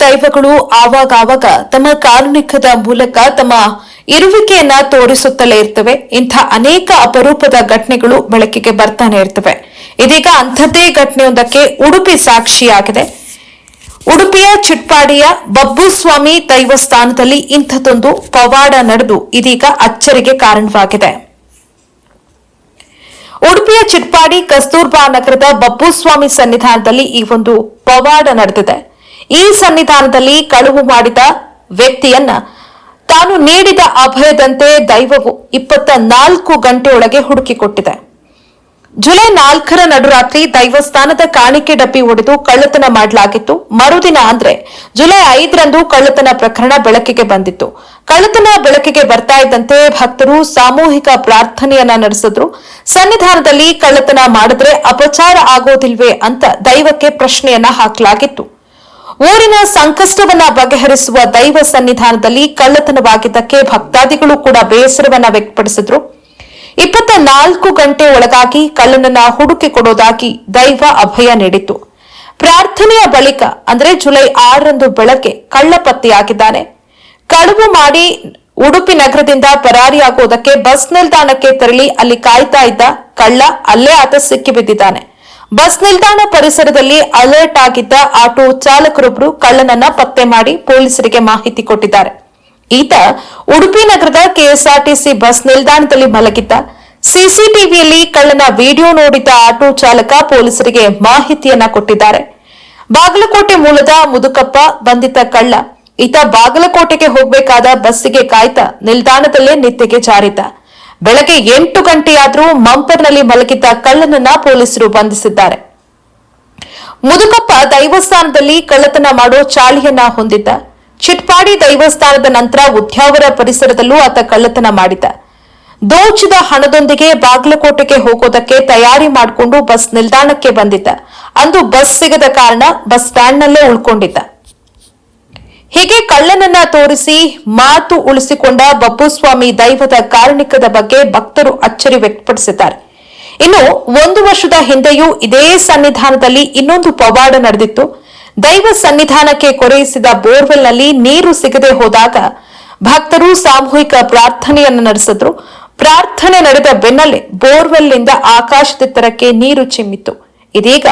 ದೈವಗಳು ಆವಾಗಾವಾಗ ತಮ್ಮ ಕಾರುಣಿಕದ ಮೂಲಕ ತಮ್ಮ ಇರುವಿಕೆಯನ್ನ ತೋರಿಸುತ್ತಲೇ ಇರ್ತವೆ. ಇಂಥ ಅನೇಕ ಅಪರೂಪದ ಘಟನೆಗಳು ಬೆಳಕಿಗೆ ಬರ್ತಾನೆ ಇರ್ತವೆ. ಇದೀಗ ಅಂಥದ್ದೇ ಘಟನೆಯೊಂದಕ್ಕೆ ಉಡುಪಿ ಸಾಕ್ಷಿಯಾಗಿದೆ. ಉಡುಪಿಯ ಚಿಟ್ಪಾಡಿಯ ಬಬ್ಬುಸ್ವಾಮಿ ದೈವಸ್ಥಾನದಲ್ಲಿ ಇಂಥದ್ದೊಂದು ಪವಾಡ ನಡೆದು ಇದೀಗ ಅಚ್ಚರಿಗೆ ಕಾರಣವಾಗಿದೆ. ಉಡುಪಿಯ ಚಿಟ್ಪಾಡಿ ಕಸ್ತೂರ್ಬಾ ನಗರದ ಬಬ್ಬುಸ್ವಾಮಿ ಸನ್ನಿಧಾನದಲ್ಲಿ ಈ ಒಂದು ಪವಾಡ ನಡೆದಿದೆ. ಈ ಸನ್ನಿಧಾನದಲ್ಲಿ ಕಳುವು ಮಾಡಿದ ವ್ಯಕ್ತಿಯನ್ನ ತಾನು ನೀಡಿದ ಅಭಯದಂತೆ ದೈವವು ಇಪ್ಪತ್ತ ನಾಲ್ಕು ಗಂಟೆಯೊಳಗೆ ಹುಡುಕಿಕೊಟ್ಟಿದೆ ಜುಲೈ ನಾಲ್ಕರ ನಡುರಾತ್ರಿ ದೈವಸ್ಥಾನದ ಕಾಣಿಕೆ ಡಬ್ಬಿ ಒಡೆದು ಕಳ್ಳತನ ಮಾಡಲಾಗಿತ್ತು. ಮರುದಿನ ಅಂದ್ರೆ ಜುಲೈ ಐದರಂದು ಕಳ್ಳತನ ಪ್ರಕರಣ ಬೆಳಕಿಗೆ ಬಂದಿತ್ತು. ಕಳ್ಳತನ ಬೆಳಕಿಗೆ ಬರ್ತಾ ಇದ್ದಂತೆ ಭಕ್ತರು ಸಾಮೂಹಿಕ ಪ್ರಾರ್ಥನೆಯನ್ನ ನಡೆಸಿದ್ರು. ಸನ್ನಿಧಾನದಲ್ಲಿ ಕಳ್ಳತನ ಮಾಡಿದ್ರೆ ಅಪಚಾರ ಆಗೋದಿಲ್ವೇ ಅಂತ ದೈವಕ್ಕೆ ಪ್ರಶ್ನೆಯನ್ನ ಹಾಕಲಾಗಿತ್ತು. ಊರಿನ ಸಂಕಷ್ಟವನ್ನ ಬಗೆಹರಿಸುವ ದೈವ ಸನ್ನಿಧಾನದಲ್ಲಿ ಕಳ್ಳತನವಾಗಿದ್ದಕ್ಕೆ ಭಕ್ತಾದಿಗಳು ಕೂಡ ಬೇಸರವನ್ನ ವ್ಯಕ್ತಪಡಿಸಿದ್ರು. ಇಪ್ಪತ್ತ ನಾಲ್ಕು ಗಂಟೆ ಒಳಗಾಗಿ ಕಳ್ಳನನ್ನ ಹುಡುಕಿ ಕೊಡೋದಾಗಿ ದೈವ ಅಭಯ ನೀಡಿತು ಪ್ರಾರ್ಥನೆಯ ಬಳಿಕ, ಅಂದ್ರೆ ಜುಲೈ ಆರರಂದು ಬೆಳಗ್ಗೆ ಕಳ್ಳ ಪತ್ತೆಯಾಗಿದ್ದಾನೆ. ಕಳವು ಮಾಡಿ ಉಡುಪಿ ನಗರದಿಂದ ಪರಾರಿಯಾಗುವುದಕ್ಕೆ ಬಸ್ ನಿಲ್ದಾಣಕ್ಕೆ ತೆರಳಿ ಅಲ್ಲಿ ಕಾಯ್ತಾ ಇದ್ದ ಕಳ್ಳ ಅಲ್ಲೇ ಆತ ಸಿಕ್ಕಿಬಿದ್ದಿದ್ದಾನೆ. ಬಸ್ ನಿಲ್ದಾಣ ಪರಿಸರದಲ್ಲಿ ಅಲರ್ಟ್ ಆಗಿದ್ದ ಆಟೋ ಚಾಲಕರೊಬ್ಬರು ಕಳ್ಳನನ್ನ ಪತ್ತೆ ಮಾಡಿ ಪೊಲೀಸರಿಗೆ ಮಾಹಿತಿ ಕೊಟ್ಟಿದ್ದಾರೆ. ಈತ ಉಡುಪಿ ನಗರದ ಕೆಎಸ್ಆರ್ಟಿಸಿ ಬಸ್ ನಿಲ್ದಾಣದಲ್ಲಿ ಮಲಗಿದ್ದ. ಸಿಸಿಟಿವಿಯಲ್ಲಿ ಕಳ್ಳನ ವಿಡಿಯೋ ನೋಡಿದ್ದ ಆಟೋ ಚಾಲಕ ಪೊಲೀಸರಿಗೆ ಮಾಹಿತಿಯನ್ನ ಕೊಟ್ಟಿದ್ದಾರೆ. ಬಾಗಲಕೋಟೆ ಮೂಲದ ಮುದುಕಪ್ಪ ಬಂಧಿತ ಕಳ್ಳ. ಈತ ಬಾಗಲಕೋಟೆಗೆ ಹೋಗಬೇಕಾದ ಬಸ್ಸಿಗೆ ಕಾಯ್ತಾ ನಿಲ್ದಾಣದಲ್ಲೇ ನಿದ್ದೆಗೆ ಜಾರಿದ್ದ. ಬೆಳಗ್ಗೆ ಎಂಟು ಗಂಟೆಯಾದರೂ ಮಂಪರ್ನಲ್ಲಿ ಮಲಗಿದ್ದ ಕಳ್ಳನನ್ನ ಪೊಲೀಸರು ಬಂಧಿಸಿದ್ದಾರೆ. ಮುದುಕಪ್ಪ ದೈವಸ್ಥಾನದಲ್ಲಿ ಕಳ್ಳತನ ಮಾಡೋ ಚಾಳಿಯನ್ನ ಹೊಂದಿದ್ದ. ಚಿಟ್ಪಾಡಿ ದೈವಸ್ಥಾನದ ನಂತರ ಉದ್ಯಾವರ ಪರಿಸರದಲ್ಲೂ ಆತ ಕಳ್ಳತನ ಮಾಡಿದ್ದ. ದೋಚಿದ ಹಣದೊಂದಿಗೆ ಬಾಗಲಕೋಟೆಗೆ ಹೋಗೋದಕ್ಕೆ ತಯಾರಿ ಮಾಡಿಕೊಂಡು ಬಸ್ ನಿಲ್ದಾಣಕ್ಕೆ ಬಂದಿದ್ದ. ಅಂದು ಬಸ್ ಸಿಗದ ಕಾರಣ ಬಸ್ ಸ್ಟ್ಯಾಂಡ್ನಲ್ಲೇ ಉಳ್ಕೊಂಡಿದ್ದ. ಹೀಗೆ ಕಳ್ಳನನ್ನ ತೋರಿಸಿ ಮಾತು ಉಳಿಸಿಕೊಂಡ ಬಪ್ಪುಸ್ವಾಮಿ ದೈವದ ಕಾರಣಿಕದ ಬಗ್ಗೆ ಭಕ್ತರು ಅಚ್ಚರಿ ವ್ಯಕ್ತಪಡಿಸಿದ್ದಾರೆ. ಇನ್ನು ಒಂದು ವರ್ಷದ ಹಿಂದೆಯೂ ಇದೇ ಸನ್ನಿಧಾನದಲ್ಲಿ ಇನ್ನೊಂದು ಪವಾಡ ನಡೆದಿತ್ತು. ದೈವ ಸನ್ನಿಧಾನಕ್ಕೆ ಕೊರೆಯಿಸಿದ ಬೋರ್ವೆಲ್ನಲ್ಲಿ ನೀರು ಸಿಗದೆ ಹೋದಾಗ ಭಕ್ತರು ಸಾಮೂಹಿಕ ಪ್ರಾರ್ಥನೆಯನ್ನು ನಡೆಸಿದ್ರು. ಪ್ರಾರ್ಥನೆ ನಡೆದ ಬೆನ್ನಲ್ಲೇ ಬೋರ್ವೆಲ್ನಿಂದ ಆಕಾಶದೆತ್ತರಕ್ಕೆ ನೀರು ಚಿಮ್ಮಿತು ಇದೀಗ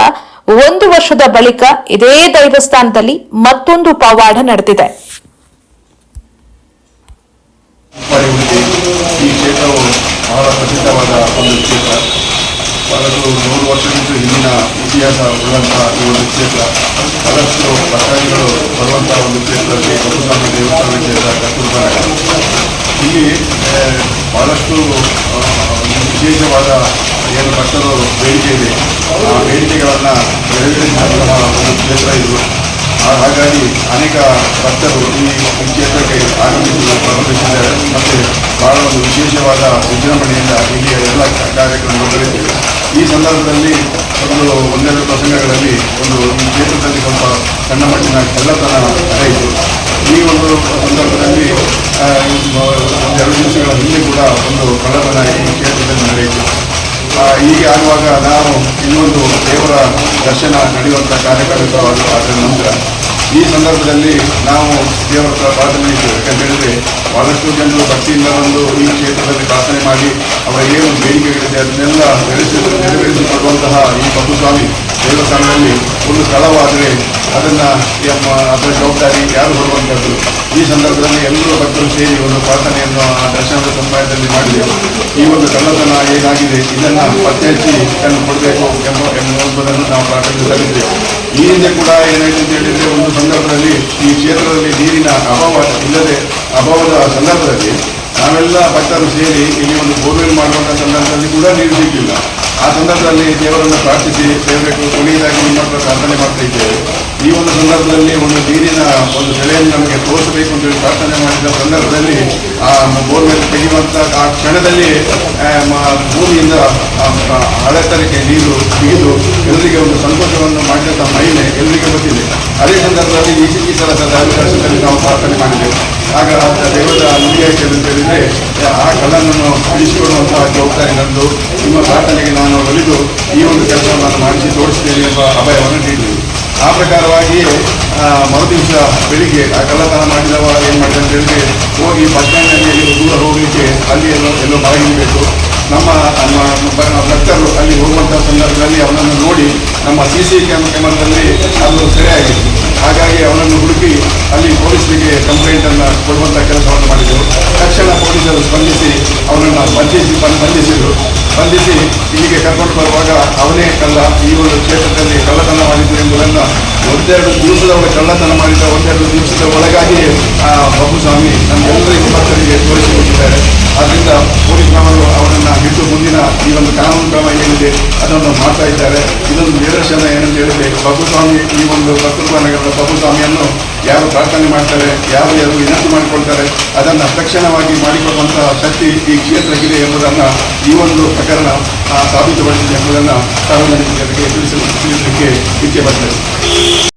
ಒಂದು ವರ್ಷದ ಬಳಿಕ ಇದೇ ದೈವಸ್ಥಾನದಲ್ಲಿ ಮತ್ತೊಂದು ಪವಾಡ ನಡೆದಿದೆ. ನೂರು ವರ್ಷದಿಂದ ಹಿಂದಿನ ಇತಿಹಾಸ ಉಳ್ಳಂತಹ ಕ್ಷೇತ್ರ. ಬಹಳಷ್ಟು ಭಕ್ತಾದಿಗಳು ಬರುವಂತಹ ಒಂದು ಬಸವಸ್ವಾಮಿ ದೇವಸ್ಥಾನ ಇಲ್ಲಿ ಭಾಳಷ್ಟು ವಿಶೇಷವಾದ ಏನು ಭಕ್ತರು ಬೇಡಿಕೆ ಇದೆ. ಆ ಬೇಡಿಕೆಗಳನ್ನು ನೆರವೇರಿಸುವಂತಹ ಒಂದು ಕ್ಷೇತ್ರ ಇದು. ಹಾಗಾಗಿ ಅನೇಕ ಭಕ್ತರು ಈ ಕ್ಷೇತ್ರಕ್ಕೆ ಆಗಮಿಸಲು ಪ್ರಾರಂಭಿಸಿದ್ದಾರೆ ಮತ್ತು ಬಹಳ ಒಂದು ವಿಶೇಷವಾದ ವಿಜೃಂಭಣೆಯಿಂದ ಇಲ್ಲಿಯ ಎಲ್ಲ ಕಾರ್ಯಕ್ರಮಗಳು ನಡೆಯುತ್ತಿವೆ ಈ ಸಂದರ್ಭದಲ್ಲಿ ಒಂದು ಒಂದೆರಡು ಪ್ರಸಂಗಗಳಲ್ಲಿ ಒಂದು ಈ ಕ್ಷೇತ್ರದಲ್ಲಿ ಸ್ವಲ್ಪ ಸಣ್ಣ ಮಟ್ಟಿನ ಕಳ್ಳತನ ನಡೆಯಿತು. ಈ ಒಂದು ಸಂದರ್ಭದಲ್ಲಿ ಹಿಂದೆ ಕೂಡ ಒಂದು ಕಳ್ಳತನ ಈ ಕ್ಷೇತ್ರದಲ್ಲಿ ನಡೆಯಿತು ಹೀಗೆ ಆಗುವಾಗ ನಾವು ಇನ್ನೊಂದು ದೇವರ ದರ್ಶನ ನಡೆಯುವಂಥ ಕಾರ್ಯಕ್ರಮವಾದ ಅದರ ನಂತರ ಈ ಸಂದರ್ಭದಲ್ಲಿ ನಾವು ದೇವರ ಪ್ರಾರ್ಥನೆ ಯಾಕಂತ ಹೇಳಿದ್ರೆ ಬಹಳಷ್ಟು ಜನರು ಭಕ್ತಿಯಿಂದ ಬಂದು ಈ ಕ್ಷೇತ್ರದಲ್ಲಿ ಪ್ರಾರ್ಥನೆ ಮಾಡಿ ಅವರ ಏನು ಬೇಡಿಕೆಗಳಿದೆ ಅದನ್ನೆಲ್ಲ ನೆರವೇರಿಸಿ ನೆರವೇರಿಸಿಕೊಡುವಂತಹ ಈ ಪದ್ಮಸ್ವಾಮಿ ದೇವಸ್ಥಾನದಲ್ಲಿ ಒಂದು ಸ್ಥಳವಾದರೆ ಅದನ್ನು ಅದರ ಜವಾಬ್ದಾರಿ ಯಾರು ಹೊರುವಂಥದ್ದು ಈ ಸಂದರ್ಭದಲ್ಲಿ ಎಲ್ಲರೂ ಭಕ್ತರು ಸೇರಿ ಒಂದು ಪ್ರಾರ್ಥನೆಯನ್ನು ಆ ದರ್ಶನದ ಸಮಯದಲ್ಲಿ ಮಾಡಿದೆವು ಈ ಒಂದು ಕಳ್ಳತನ ಏನಾಗಿದೆ? ಇದನ್ನು ಪತ್ತೆ ಹಚ್ಚಿ ಕಂಡು ಕೊಡಬೇಕು ಎಂಬ ಎಂಬುದನ್ನು ನಾವು ಪ್ರಾರ್ಥನೆ ಸಲ್ಲಿದ್ದೇವೆ ಈ ಹಿಂದೆ ಕೂಡ ಏನಾಯಿತು ಅಂತ ಹೇಳಿದರೆ ಒಂದು ಸಂದರ್ಭದಲ್ಲಿ ಈ ಕ್ಷೇತ್ರದಲ್ಲಿ ನೀರಿನ ಅಭಾವ ಇಲ್ಲದೆ ಅಭಾವದ ಸಂದರ್ಭದಲ್ಲಿ ನಾವೆಲ್ಲ ಭಕ್ತರು ಸೇರಿ ಇಲ್ಲಿ ಒಂದು ಬೋರ್ವೆಲ್ ಮಾಡುವಂಥ ಸಂದರ್ಭದಲ್ಲಿ ಕೂಡ ನೀರು ಸಿಗಲಿಲ್ಲ. ಆ ಸಂದರ್ಭದಲ್ಲಿ ದೇವರನ್ನು ಪ್ರಾರ್ಥಿಸಿ ದೇವರಿಗೆ ಕೊನೆಯದಾಗಿ ನಿಮ್ಮ ಹತ್ರ ಪ್ರಾರ್ಥನೆ ಮಾಡ್ತಾ ಇದ್ದೇವೆ. ಈ ಒಂದು ಸಂದರ್ಭದಲ್ಲಿ ಒಂದು ನೀರಿನ ಒಂದು ಬೆಳೆಯನ್ನು ನಮಗೆ ತೋರಿಸಬೇಕು ಅಂತ ಹೇಳಿ ಪ್ರಾರ್ಥನೆ ಮಾಡಿದ ಸಂದರ್ಭದಲ್ಲಿ, ಆ ಬೋರ್ವೆಲ್ ತೆಗೆಯುವಂಥ ಆ ಕ್ಷಣದಲ್ಲಿ ಭೂಮಿಯಿಂದ ಹಳೆತನಕ್ಕೆ ನೀರು ಸಂದರ್ಭದಲ್ಲಿ ಈ ಈ ಸದಸ್ಯರ ಅಧಿಕಾರದಲ್ಲಿ ನಾವು ಪ್ರಾರ್ಥನೆ ಮಾಡಿದ್ದೇವೆ ಆಗ ದೇವರ ನುಡಿಯಾಯಿತು ಅಂತ ಹೇಳಿದರೆ ಆ ಕಲ್ಲನ್ನು ಅಳಿಸಿಕೊಳ್ಳುವಂತಹ ಜವಾಬ್ದಾರಿ ನಂದು. ನಿಮ್ಮ ಪ್ರಾರ್ಥನೆಗೆ ನಾನು ಒಲಿದು ಈ ಒಂದು ಕೆಲಸವನ್ನು ನಾನು ಮಾಡಿಸಿ ತೋರಿಸ್ತೇನೆ ಎಂಬ ಅಭಯವನ್ನು ನೀಡಿದೆ ಆ ಪ್ರಕಾರವಾಗಿ ಆ, ಮರುದಿವಸ ಬೆಳಿಗ್ಗೆ ಆ ಕಳ್ಳತನ ಮಾಡಿದವ ಏನು ಮಾಡಿದೆ ಅಂತ ಹೇಳಿದ್ರೆ ಹೋಗಿ ಸ್ಟ್ಯಾಂಡ್ನಲ್ಲಿ ದೂರ ಹೋಗಲಿಕ್ಕೆ ಅಲ್ಲಿ ಎಲ್ಲೋ ಎಲ್ಲೋ ಮರಗಿರಬೇಕು ನಮ್ಮ ನಮ್ಮ ಭಕ್ತರು ಅಲ್ಲಿ ಹೋಗುವಂಥ ಸಂದರ್ಭದಲ್ಲಿ ಅವನನ್ನು ನೋಡಿ ನಮ್ಮ ಸಿ ಸಿ ಕ್ಯಾಮರಾದಲ್ಲಿ ಅದು ಸೆರೆಯಾಗಿತ್ತು ಹಾಗಾಗಿ ಅವನನ್ನು ಹುಡುಕಿ ಅಲ್ಲಿ ಪೊಲೀಸರಿಗೆ ಕಂಪ್ಲೇಂಟನ್ನು ಕೊಡುವಂಥ ಕೆಲಸವನ್ನು ಮಾಡಿದರು. ತಕ್ಷಣ ಪೊಲೀಸರು ಸ್ಪಂದಿಸಿ ಅವನನ್ನು ಬಂಧಿಸಿ ಬಂಧಿಸಿದರು. ಬಂಧಿಸಿ ಇಲ್ಲಿಗೆ ಕರ್ಕೊಂಡು ಬರುವಾಗ ಅವನೇ ಕಳ್ಳ ಈ ಒಂದು ಕ್ಷೇತ್ರದಲ್ಲಿ ಕಳ್ಳತನ ಮಾಡಿದ್ದು ಎಂಬುದನ್ನು ಒಂದೆರಡು ದಿವಸದ ಕಳ್ಳತನ ಮಾಡಿದ ಒಂದೆರಡು ದಿವಸದ ಒಳಗಾಗಿ ಆ ಬಾಬುಸ್ವಾಮಿ ನಮ್ಮೆಲ್ಲರಿಗೂ ಭಕ್ತರಿಗೆ ತೋರಿಸಿಕೊಟ್ಟಿದ್ದಾರೆ. ಆದ್ದರಿಂದ ಪೊಲೀಸ್ನವರು ಮಾಡ್ತಾ ಇದ್ದಾರೆ. ಇದೊಂದು ನಿದರ್ಶನ ಏನಂತ ಹೇಳಿದ್ರೆ ಪ್ರಭುಸ್ವಾಮಿ ಈ ಒಂದು ಕಸ್ತೂರ್ಬಾ ನಗರದ ಬಾಬುಸ್ವಾಮಿಯನ್ನು ಯಾರು ಪ್ರಾರ್ಥನೆ ಮಾಡ್ತಾರೆ ಯಾರು ಯಾರು ವಿನಂತಿ ಮಾಡಿಕೊಳ್ತಾರೆ, ಅದನ್ನು ತಕ್ಷಣವಾಗಿ ಮಾಡಿಕೊಳ್ಳುವಂತಹ ಶಕ್ತಿ ಈ ಕ್ಷೇತ್ರಕ್ಕಿದೆ ಎಂಬುದನ್ನು ಈ ಒಂದು ಪ್ರಕರಣ ಸಾಬೀತುಪಡಿಸಿದೆ ಎಂಬುದನ್ನು ಸಾರ್ವಜನಿಕರಿಗೆ ತಿಳಿಸಲು ತಿಳಿಸಲಿಕ್ಕೆ ಇಚ್ಛೆ ಬರ್ತದೆ